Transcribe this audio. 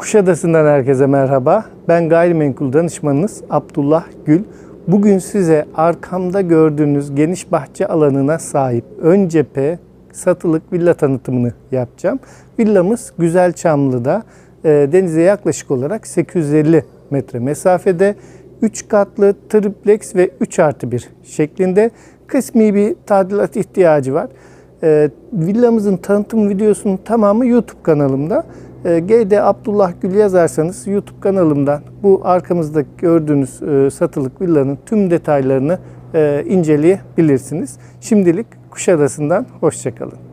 Kuşadası'ndan herkese merhaba. Ben gayrimenkul danışmanınız Abdullah Gül. Bugün size arkamda gördüğünüz geniş bahçe alanına sahip ön cephe satılık villa tanıtımını yapacağım. Villamız Güzelçamlı'da e, denize yaklaşık olarak 850 metre mesafede 3 katlı triplex ve 3 artı 1 şeklinde kısmi bir tadilat ihtiyacı var. E, villamızın tanıtım videosunun tamamı YouTube kanalımda. E, GD Abdullah Gül yazarsanız YouTube kanalımdan bu arkamızda gördüğünüz e, satılık villanın tüm detaylarını e, inceleyebilirsiniz. Şimdilik Kuşadası'ndan hoşçakalın.